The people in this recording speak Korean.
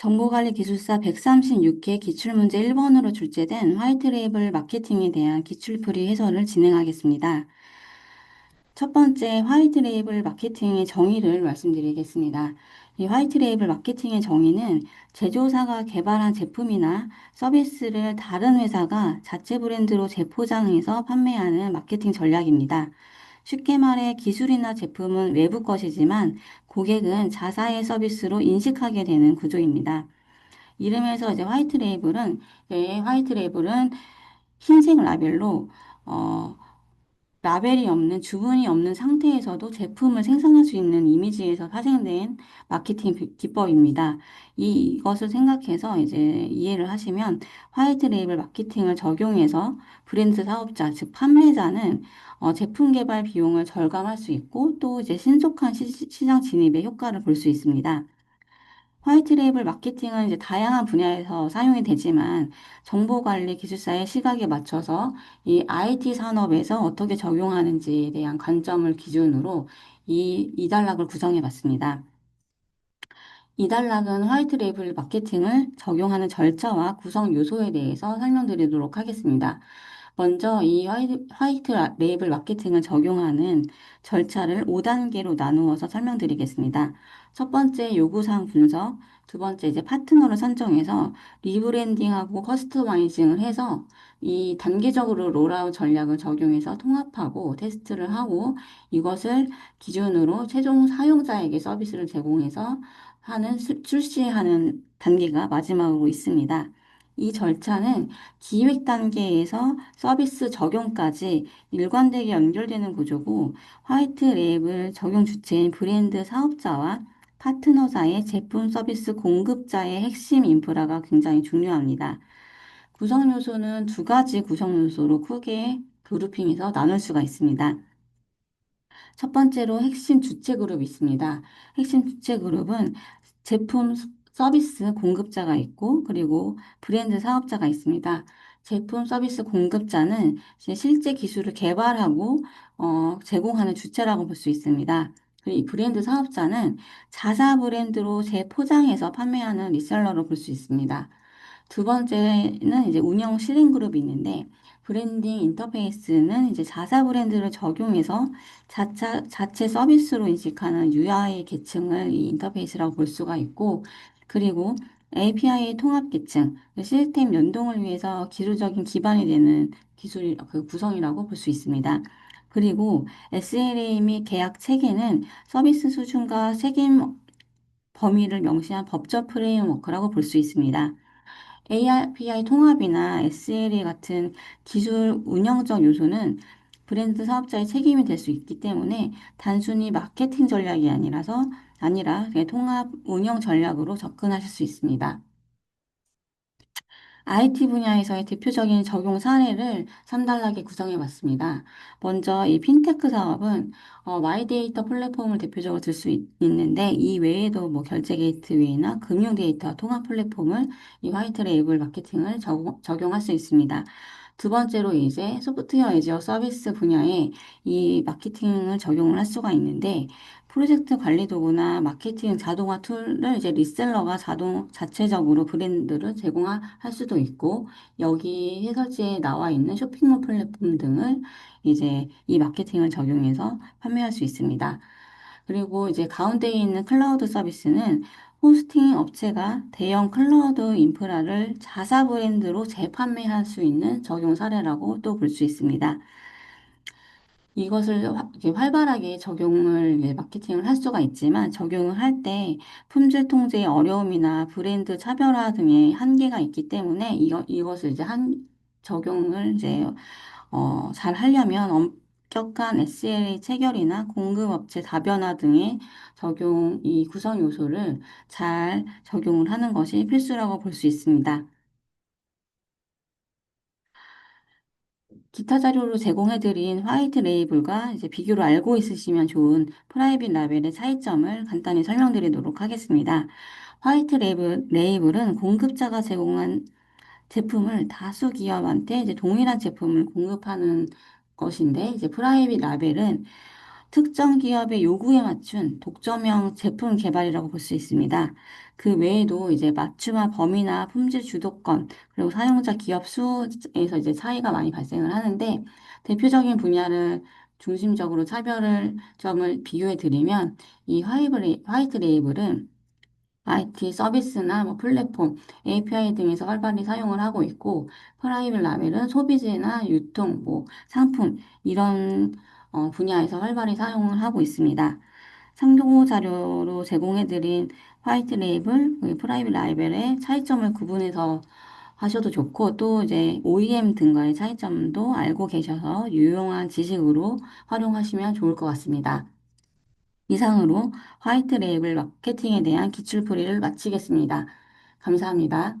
정보관리기술사 136회 기출문제 1번으로 출제된 화이트 레이블 마케팅에 대한 기출풀이 해설을 진행하겠습니다. 첫 번째 화이트 레이블 마케팅의 정의를 말씀드리겠습니다. 이 화이트 레이블 마케팅의 정의는 제조사가 개발한 제품이나 서비스를 다른 회사가 자체 브랜드로 재포장해서 판매하는 마케팅 전략입니다. 쉽게 말해 기술이나 제품은 외부 것이지만 고객은 자사의 서비스로 인식하게 되는 구조입니다. 이름에서 이제 화이트 레이블은 네, 화이트 레이블은 흰색 라벨로 어, 라벨이 없는 주문이 없는 상태에서도 제품을 생산할 수 있는 이미지에서 파생된 마케팅 비- 기법입니다. 이, 이것을 생각해서 이제 이해를 하시면 화이트 레이블 마케팅을 적용해서 브랜드 사업자, 즉 판매자는 어, 제품 개발 비용을 절감할 수 있고 또 이제 신속한 시, 시장 진입의 효과를 볼 수 있습니다. 화이트 레이블 마케팅은 이제 다양한 분야에서 사용이 되지만 정보 관리 기술사의 시각에 맞춰서 이 IT 산업에서 어떻게 적용하는지에 대한 관점을 기준으로 이, 이 단락을 구성해 봤습니다. 이 단락은 화이트 레이블 마케팅을 적용하는 절차와 구성 요소에 대해서 설명드리도록 하겠습니다. 먼저 이 화이트, 화이트 레이블 마케팅을 적용하는 절차를 5단계로 나누어서 설명드리겠습니다. 첫 번째 요구사항 분석, 두 번째 이제 파트너를 선정해서 리브랜딩하고 커스터마이징을 해서 이 단계적으로 롤아웃 전략을 적용해서 통합하고 테스트를 하고 이것을 기준으로 최종 사용자에게 서비스를 제공해서 하는 수- 출시하는 단계가 마지막으로 있습니다. 이 절차는 기획 단계에서 서비스 적용까지 일관되게 연결되는 구조고 화이트 랩을 적용 주체인 브랜드 사업자와 파트너사의 제품 서비스 공급자의 핵심 인프라가 굉장히 중요합니다. 구성 요소는 두 가지 구성 요소로 크게 그룹핑해서 나눌 수가 있습니다. 첫 번째로 핵심 주체 그룹이 있습니다. 핵심 주체 그룹은 제품 서비스 공급자가 있고 그리고 브랜드 사업자가 있습니다. 제품 서비스 공급자는 실제 기술을 개발하고 어, 제공하는 주체라고 볼 수 있습니다. 그리고 이 브랜드 사업자는 자사 브랜드로 재포장해서 판매하는 리셀러로 볼 수 있습니다. 두 번째는 이제 운영 실행 그룹이 있는데 브랜딩 인터페이스는 이제 자사 브랜드를 적용해서 자차, 자체 서비스로 인식하는 UI 계층을 이 인터페이스라고 볼 수가 있고 그리고 API 통합 계층, 시스템 연동을 위해서 기술적인 기반이 되는 기술 그 구성이라고 볼 수 있습니다. 그리고 SLA 및 계약 체계는 서비스 수준과 책임 범위를 명시한 법적 프레임워크라고 볼 수 있습니다. API 통합이나 SLA 같은 기술 운영적 요소는 브랜드 사업자의 책임이 될 수 있기 때문에 단순히 마케팅 전략이 아니라서 아니라 통합 운영 전략으로 접근하실 수 있습니다. IT 분야에서의 대표적인 적용 사례를 3단락에 구성해 봤습니다. 먼저 이 핀테크 사업은 어, 마이데이터 플랫폼을 대표적으로 들 수 있는데 이 외에도 뭐 결제 게이트웨이나 금융 데이터 통합 플랫폼을 이 화이트 레이블 마케팅을 적, 적용할 수 있습니다. 두 번째로 이제 소프트웨어 애저 서비스 분야에 이 마케팅을 적용을 할 수가 있는데 프로젝트 관리 도구나 마케팅 자동화 툴을 이제 리셀러가 자동 자체적으로 브랜드를 제공할 수도 있고 여기 해설지에 나와 있는 쇼핑몰 플랫폼 등을 이제 이 마케팅을 적용해서 판매할 수 있습니다. 그리고 이제 가운데에 있는 클라우드 서비스는 호스팅 업체가 대형 클라우드 인프라를 자사 브랜드로 재판매할 수 있는 적용 사례라고 또 볼 수 있습니다. 이것을 활발하게 적용을 마케팅을 할 수가 있지만 적용을 할 때 품질 통제의 어려움이나 브랜드 차별화 등의 한계가 있기 때문에 이거, 이것을 이제 한 적용을 이제 어, 잘 하려면 엄격한 SLA 체결이나 공급업체 다변화 등의 적용 이 구성 요소를 잘 적용을 하는 것이 필수라고 볼 수 있습니다. 기타 자료로 제공해드린 화이트 레이블과 이제 비교로 알고 있으시면 좋은 프라이빗 라벨의 차이점을 간단히 설명드리도록 하겠습니다. 화이트 레이블, 레이블은 공급자가 제공한 제품을 다수 기업한테 이제 동일한 제품을 공급하는 것인데, 이제 프라이빗 라벨은 특정 기업의 요구에 맞춘 독점형 제품 개발이라고 볼 수 있습니다. 그 외에도 이제 맞춤화 범위나 품질 주도권, 그리고 사용자 기업 수에서 이제 차이가 많이 발생을 하는데, 대표적인 분야를 중심적으로 차별을 점을 비교해 드리면, 이 화이트, 화이트 레이블은 IT 서비스나 뭐 플랫폼, API 등에서 활발히 사용을 하고 있고, 프라이빗 라벨은 소비재나 유통, 뭐 상품 이런 어, 분야에서 활발히 사용을 하고 있습니다. 참고 자료로 제공해드린 화이트 레이블, 그리고 프라이빗 라벨의 차이점을 구분해서 하셔도 좋고, 또 이제 OEM 등과의 차이점도 알고 계셔서 유용한 지식으로 활용하시면 좋을 것 같습니다. 이상으로 화이트 레이블 마케팅에 대한 기출 풀이를 마치겠습니다. 감사합니다.